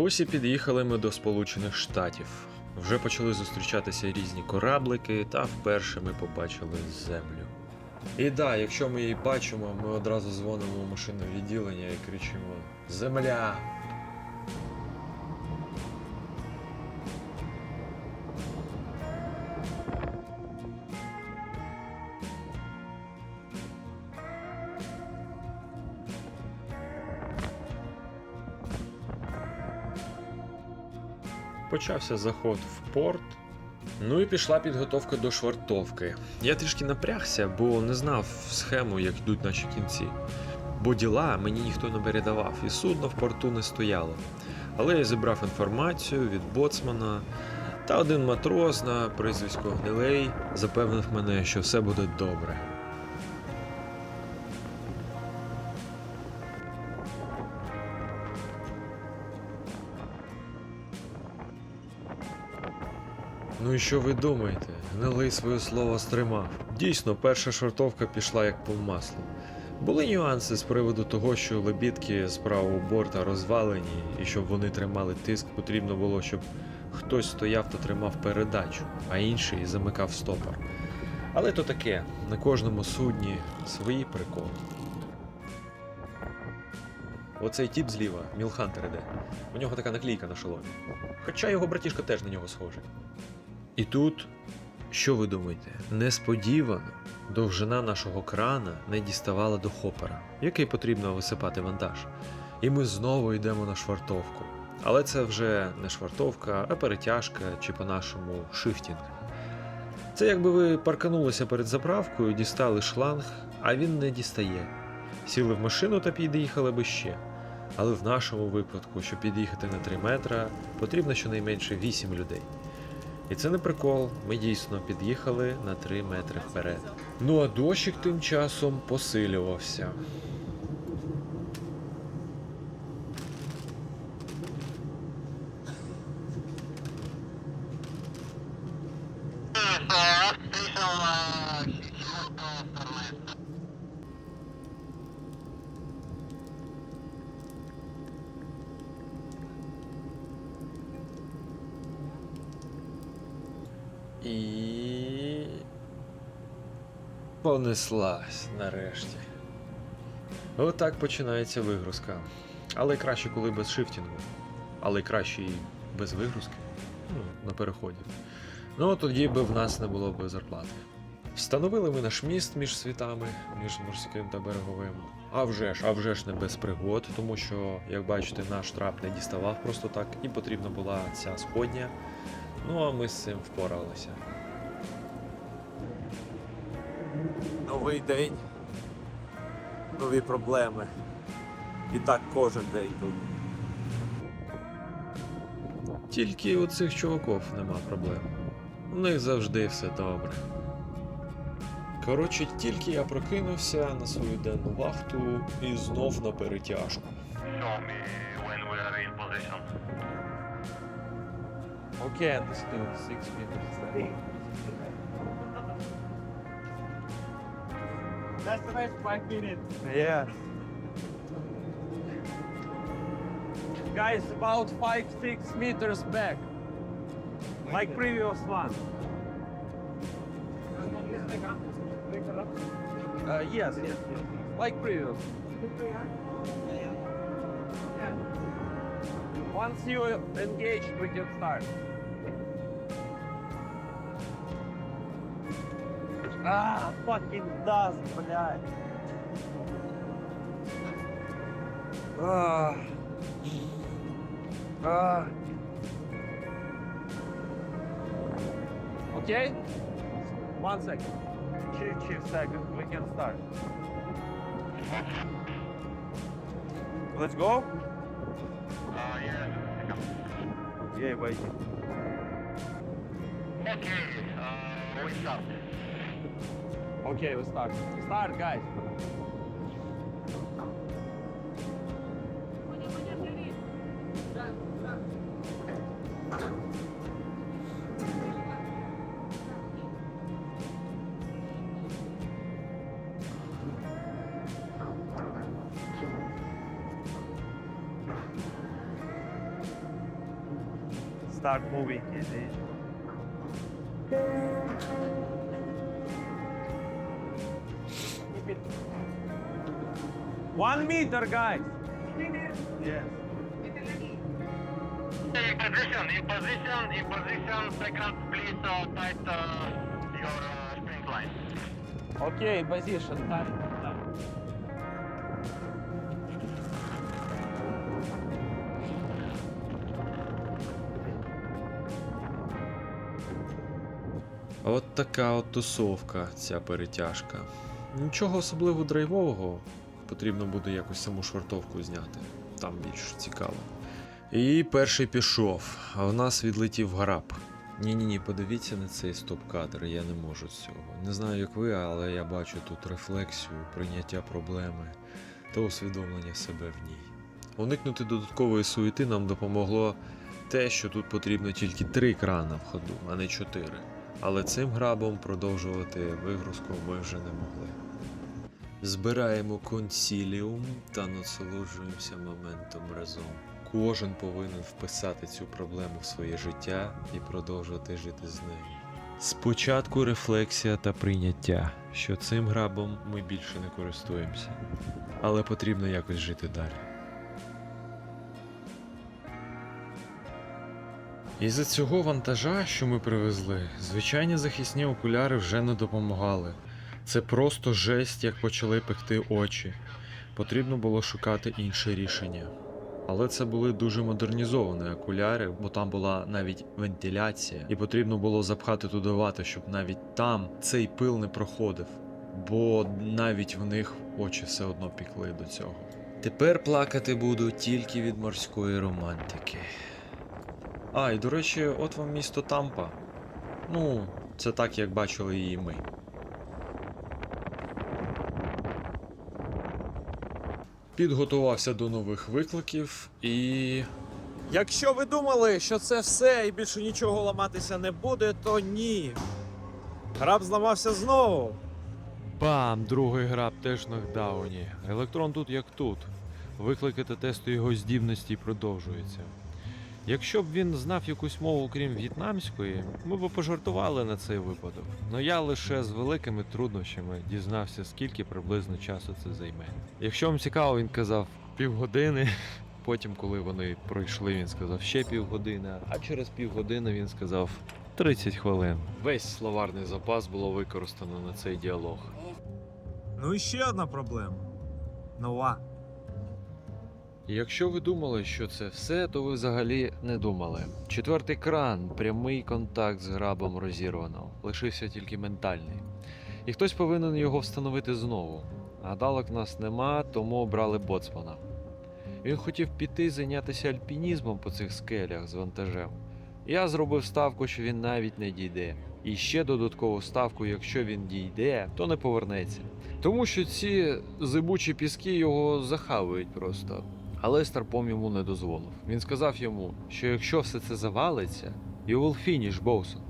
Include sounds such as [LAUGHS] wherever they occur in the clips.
Ось і під'їхали ми до Сполучених Штатів. Вже почали зустрічатися різні кораблики, та вперше ми побачили землю. І да, якщо ми її бачимо, ми одразу дзвонимо в машинне відділення і кричимо Земля! Почався заход в порт. Ну і пішла підготовка до швартовки. Я трішки напрягся, бо не знав схему, як йдуть наші кінці. Бо діла мені ніхто не передавав, і судно в порту не стояло. Але я зібрав інформацію від боцмана, та один матрос на прізвисько Гнилей запевнив мене, що все буде добре. Ну і що ви думаєте? Гнилий своє слово стримав. Дійсно, перша швартовка пішла як по маслу. Були нюанси з приводу того, що лебідки з правого борта розвалені, і щоб вони тримали тиск, потрібно було, щоб хтось стояв та тримав передачу, а інший замикав стопор. Але то таке, на кожному судні свої приколи. Оцей тіп зліва, Мілхантер іде. У нього така наклейка на шоломі. Хоча його братішка теж на нього схожий. І тут, що ви думаєте, несподівано довжина нашого крана не діставала до хопера, який потрібно висипати вантаж. І ми знову йдемо на швартовку. Але це вже не швартовка, а перетяжка чи по-нашому шифтінг. Це якби ви парканулися перед заправкою, дістали шланг, а він не дістає. Сіли в машину та під'їхали би ще. Але в нашому випадку, щоб під'їхати на 3 метра, потрібно щонайменше 8 людей. І це не прикол, ми дійсно під'їхали на 3 метри вперед. Ну а дощик тим часом посилювався. І. Понеслась нарешті. Отак починається вигрузка. Але краще, коли без шифтінгу. Але краще і без вигрузки. Ну, на переході. Ну, тоді би в нас не було б зарплати. Встановили ми наш міст між світами, між морським та береговим. А вже ж, а вже ж не без пригод, тому що, як бачите, наш трап не діставав просто так, і потрібна була ця сходня. Ну а ми з цим впоралися. Новий день, нові проблеми. І так кожен день тут. Тільки у цих чуваків нема проблем. У них завжди все добре. Коротше, тільки я прокинувся на свою денну вахту і знов на перетяжку. Окей, understood. Six meters. That's the first five minutes. Yeah. Guys, about five, six meters back. Like previous one. Uh, yes, yes, yes. Like previous. Once you engage, we can start. Ah, fucking dust, блядь. Ah. Ah. Okay? One second. Two, two seconds, we can start. Let's go? Uh, yeah, Yeah, waiting. okay, uh, we start. Okay, let's start. Start, guys. Start moving easy. One meter, guys. Yes. In position, in position, in position. Second, please uh, tight uh, your uh, spring line. Okay, position. Tight. От така от тусовка, ця перетяжка. Нічого особливо драйвового. Потрібно буде якось саму швартовку зняти. Там більш цікаво. І перший пішов, а в нас відлетів граб. Ні-ні ні, подивіться на цей стоп-кадр, я не можу цього. Не знаю, як ви, але я бачу тут рефлексію, прийняття проблеми та усвідомлення себе в ній. Уникнути додаткової суєти нам допомогло те, що тут потрібно тільки три крана в ходу, а не чотири. Але цим грабом продовжувати вигрузку ми вже не могли. Збираємо консіліум та насолоджуємося моментом разом. Кожен повинен вписати цю проблему в своє життя і продовжувати жити з нею. Спочатку рефлексія та прийняття, що цим грабом ми більше не користуємося, але потрібно якось жити далі. Із-за цього вантажа, що ми привезли, звичайні захисні окуляри вже не допомагали. Це просто жесть, як почали пекти очі. Потрібно було шукати інше рішення. Але це були дуже модернізовані окуляри, бо там була навіть вентиляція, і потрібно було запхати туди вати, щоб навіть там цей пил не проходив, бо навіть в них очі все одно пікли до цього. Тепер плакати буду тільки від морської романтики. А, і до речі, от вам місто Тампа. Ну, це так, як бачили її ми. Підготувався до нових викликів і. Якщо ви думали, що це все і більше нічого ламатися не буде, то ні. Граб зламався знову. Бам! Другий граб теж нокдауні. Електрон тут як тут. Виклики та тести його здібності продовжуються. Якщо б він знав якусь мову, крім в'єтнамської, ми б пожартували на цей випадок. Но я лише з великими труднощами дізнався, скільки приблизно часу це займе. Якщо вам цікаво, він казав півгодини. [LAUGHS] Потім, коли вони пройшли, він сказав ще півгодини, а через півгодини він сказав 30 хвилин. Весь словарний запас було використано на цей діалог. Ну і ще одна проблема. Нова. Якщо ви думали, що це все, то ви взагалі не думали. Четвертий кран, прямий контакт з грабом розірвано, лишився тільки ментальний. І хтось повинен його встановити знову. Гадалок нас нема, тому обрали боцмана. Він хотів піти зайнятися альпінізмом по цих скелях з вантажем. Я зробив ставку, що він навіть не дійде. І ще додаткову ставку, якщо він дійде, то не повернеться. Тому що ці зибучі піски його захавують просто. Але Старпом йому не дозволив. Він сказав йому, що якщо все це завалиться, you will finish, Боусон.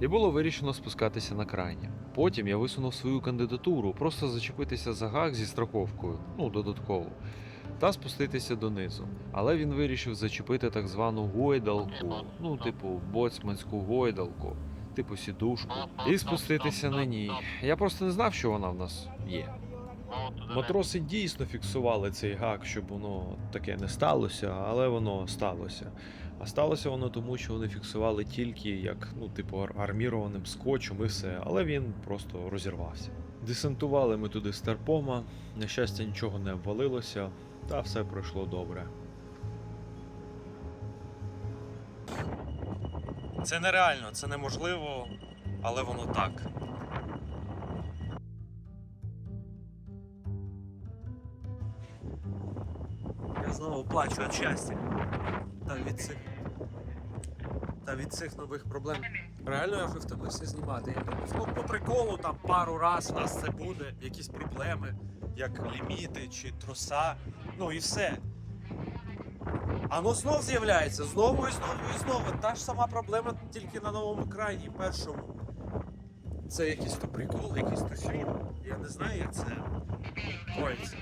І було вирішено спускатися на крайня. Потім я висунув свою кандидатуру, просто зачепитися за гак зі страховкою, ну додатково, та спуститися донизу. Але він вирішив зачепити так звану гойдалку, ну, типу, боцманську гойдалку, типу сідушку, і спуститися на ній. Я просто не знав, що вона в нас є. The Матроси дійсно фіксували цей гак, щоб воно таке не сталося, але воно сталося. А сталося воно тому, що вони фіксували тільки як, ну, типу, армірованим скотчем і все, але він просто розірвався. Десантували ми туди старпома, на щастя, нічого не обвалилося, та все пройшло добре. Це нереально, це неможливо, але воно так. Плачу від щастя. Та від цих. Та від цих нових проблем. Реально я вже втомився знімати. Я думав, ну по приколу там пару раз у нас це буде, якісь проблеми, як ліміти чи троса. Ну і все. А воно знов з'являється, знову і знову і знову. Та ж сама проблема тільки на новому крайні, першому. Це якийсь то прикол, якийсь то фільм. Я не знаю, як це коїться.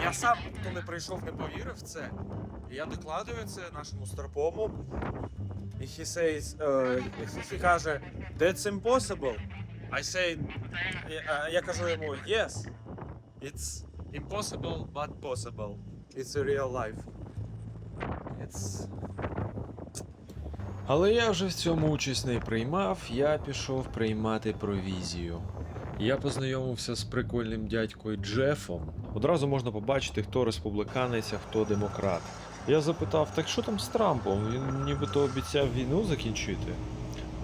Я сам, коли прийшов, не повірив в це. Я докладую це нашому старпому. І he says, uh, he каже, that's impossible. I say, я, я кажу йому, yes, it's impossible, but possible. It's a real life. It's... Але я вже в цьому участь не приймав, я пішов приймати провізію. Я познайомився з прикольним дядькою Джефом. Одразу можна побачити, хто республіканець, а хто демократ. Я запитав, так що там з Трампом? Він нібито обіцяв війну закінчити.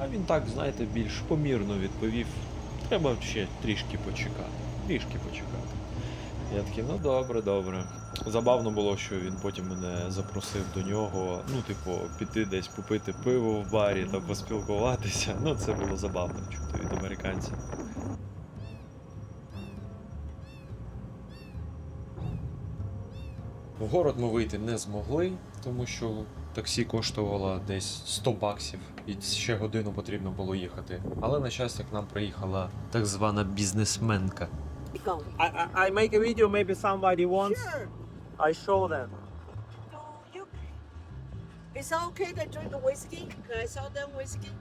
А він так, знаєте, більш помірно відповів: треба ще трішки почекати. Трішки почекати. Я такий, ну добре, добре. Забавно було, що він потім мене запросив до нього, ну, типу, піти десь попити пиво в барі та поспілкуватися. Ну, це було забавно чути від американців. В город ми вийти не змогли, тому що таксі коштувало десь 100 баксів, і ще годину потрібно було їхати. Але на щастя, к нам приїхала так звана бізнесменка. I, I, make a video, maybe somebody wants. Sure. I show them. No, you. It's okay to drink the whiskey. Can I sell them whiskey?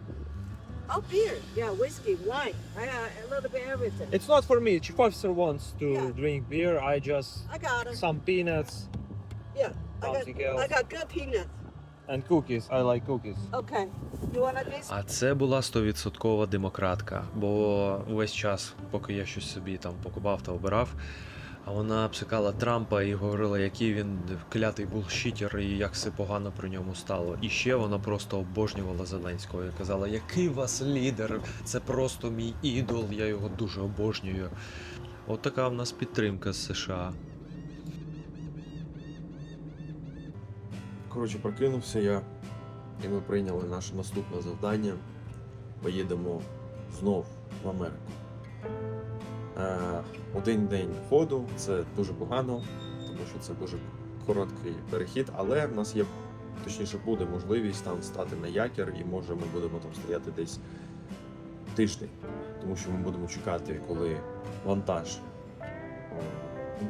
Oh, beer. Yeah, whiskey, wine. I uh, a little bit of everything. It's not for me. Chief officer wants to Yeah. drink beer. I just I got it. some peanuts Yeah, I got. something. I got good peanuts. and cookies. I like cookies. Okay. You? А це була стовідсоткова демократка, бо весь час, поки я щось собі там покупав та обирав, а вона обсикала Трампа і говорила, який він клятий булшітер і як все погано при ньому стало. І ще вона просто обожнювала Зеленського і казала, який вас лідер, це просто мій ідол, я його дуже обожнюю. От така в нас підтримка з США. Коротше, прокинувся я, і ми прийняли наше наступне завдання. Поїдемо знов в Америку. Е, один день ходу це дуже погано, тому що це дуже короткий перехід, але в нас є, точніше, буде можливість там стати на якір, і може ми будемо там стояти десь тиждень, тому що ми будемо чекати, коли вантаж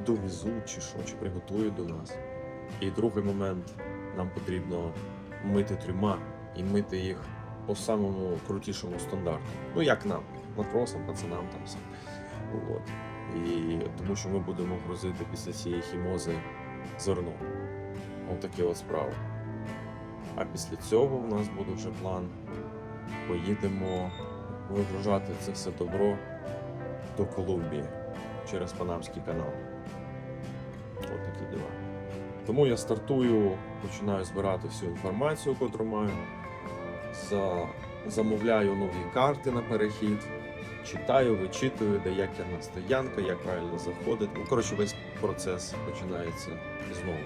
довезуть чи що, чи приготують до нас. І другий момент нам потрібно мити трюма і мити їх по самому крутішому стандарту. Ну як нам, матросам, пацанам там все. От. І тому що ми будемо грузити після цієї хімози зерно. Отакі от справи. А після цього в нас буде вже план. Поїдемо вигружати це все добро до Колумбії через Панамський канал. От такі діла. Тому я стартую, починаю збирати всю інформацію, котру маю. За... Замовляю нові карти на перехід, читаю, вичитую, де якірна стоянка, як правильно заходити. Ну, коротше, весь процес починається знову.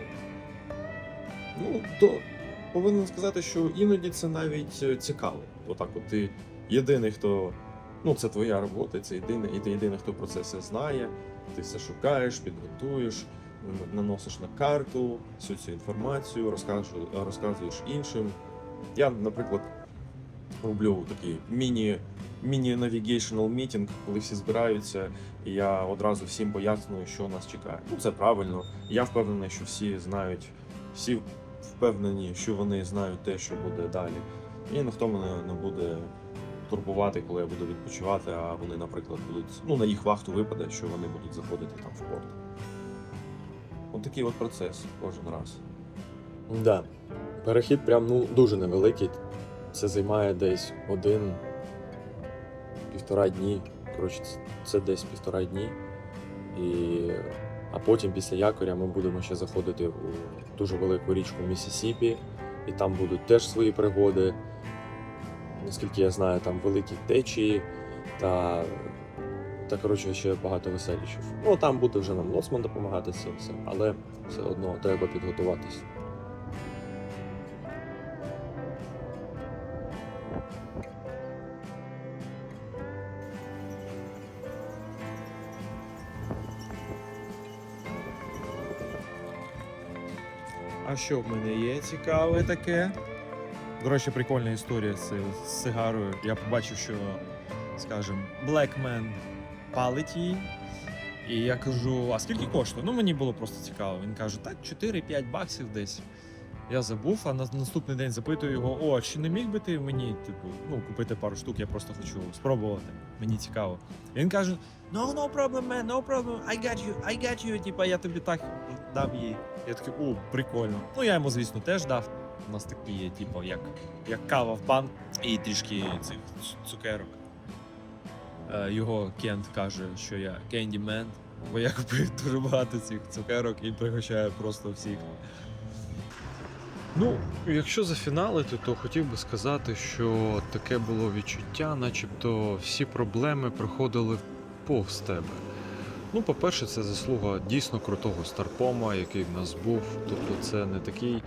Ну, то повинен сказати, що іноді це навіть е, цікаво. Отак, от ти єдиний, хто. Ну, це твоя робота, це єдиний, і ти єдиний, хто про це все знає. Ти все шукаєш, підготуєш, наносиш на карту всю цю інформацію, розказуєш, іншим. Я, наприклад, роблю такий міні, міні-навігейшнл мітінг, коли всі збираються, і я одразу всім пояснюю, що нас чекає. Ну, це правильно. Я впевнений, що всі знають, всі впевнені, що вони знають те, що буде далі. І ніхто мене не буде турбувати, коли я буду відпочивати, а вони, наприклад, будуть. Ну, на їх вахту випаде, що вони будуть заходити там в порт. От такий от процес кожен раз. Да. Перехід прям ну дуже невеликий. Це займає десь один півтора дні. Коротше, це десь півтора дні. І... А потім після якоря ми будемо ще заходити у дуже велику річку Місісіпі, і там будуть теж свої пригоди. Наскільки я знаю, там великі течії та, та коротше, ще багато веселішів. Ну там буде вже нам Лоцман допомагати це все, але все одно треба підготуватись. А що в мене є цікаве таке? До речі, прикольна історія з, з сигарою. Я побачив, що, скажімо, Blackman палить її. І я кажу: а скільки коштує? Ну мені було просто цікаво. Він каже, так, 4-5 баксів десь. Я забув, а на наступний день запитую його: о, чи не міг би ти мені, типу, ну, купити пару штук, я просто хочу спробувати. Мені цікаво. Він каже: No, no problem, man, no problem, I got you, I got you. Типа я тобі так дав їй. Я такий, о, прикольно. Ну я йому, звісно, теж дав. У нас такі є, типу, як, як кава в бан і трішки цих цукерок. Е, його Кент каже, що я Candyman, бо я купив дуже багато цих цукерок і пригощаю просто всіх. Ну, якщо зафіналити, то хотів би сказати, що таке було відчуття, начебто всі проблеми проходили повз тебе. Ну, по-перше, це заслуга дійсно крутого старпома, який в нас був. Тобто це не такий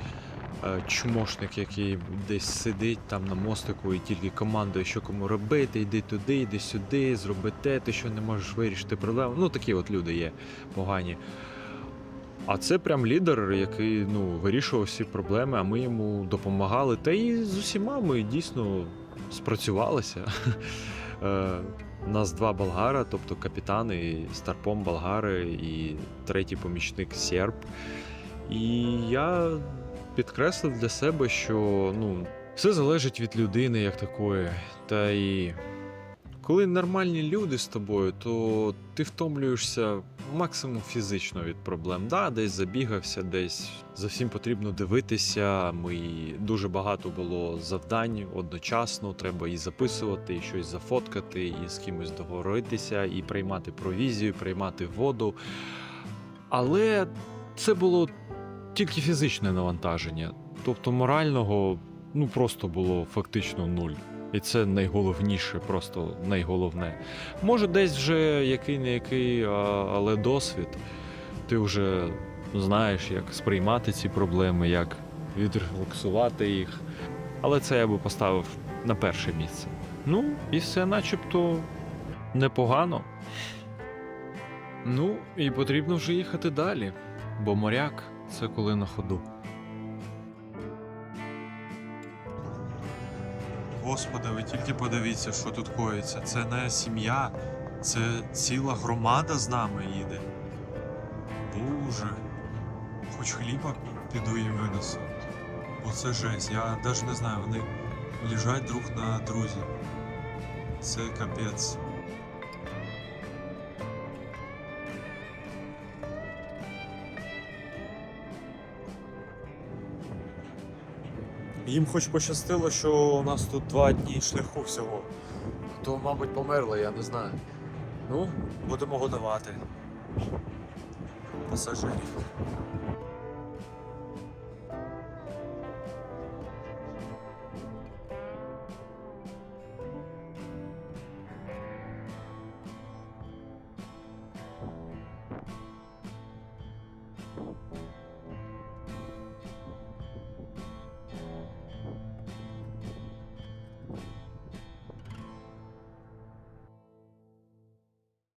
чмошник, який десь сидить там на мостику і тільки командує, що кому робити, йди туди, йди сюди, зроби те, ти що не можеш вирішити проблему. Ну, такі от люди є погані. А це прям лідер, який ну, вирішував всі проблеми, а ми йому допомагали. Та і з усіма ми дійсно спрацювалися. [LAUGHS] Е, Нас два болгара, тобто капітан і старпом болгари, і третій помічник серб. І я підкреслив для себе, що ну, все залежить від людини як такої. Та і коли нормальні люди з тобою, то ти втомлюєшся максимум фізично від проблем. Да, десь забігався, десь за всім потрібно дивитися. Ми дуже багато було завдань одночасно. Треба і записувати, і щось зафоткати, і з кимось договоритися, і приймати провізію, приймати воду. Але це було тільки фізичне навантаження. Тобто морального ну просто було фактично нуль. І це найголовніше, просто найголовне. Може, десь вже який не який, але досвід. Ти вже знаєш, як сприймати ці проблеми, як відрефлексувати їх. Але це я би поставив на перше місце. Ну, і все начебто непогано. Ну, і потрібно вже їхати далі, бо моряк це коли на ходу. Господи, ви тільки подивіться, що тут коїться. Це не сім'я, це ціла громада з нами їде. Боже. Хоч хліба піду їм винесу. Оце жесть. Я навіть не знаю, вони лежать друг на друзі. Це капець. Їм хоч пощастило, що у нас тут два дні шляху всього. То, мабуть, померли, я не знаю. Ну, будемо годувати. Пасажирів.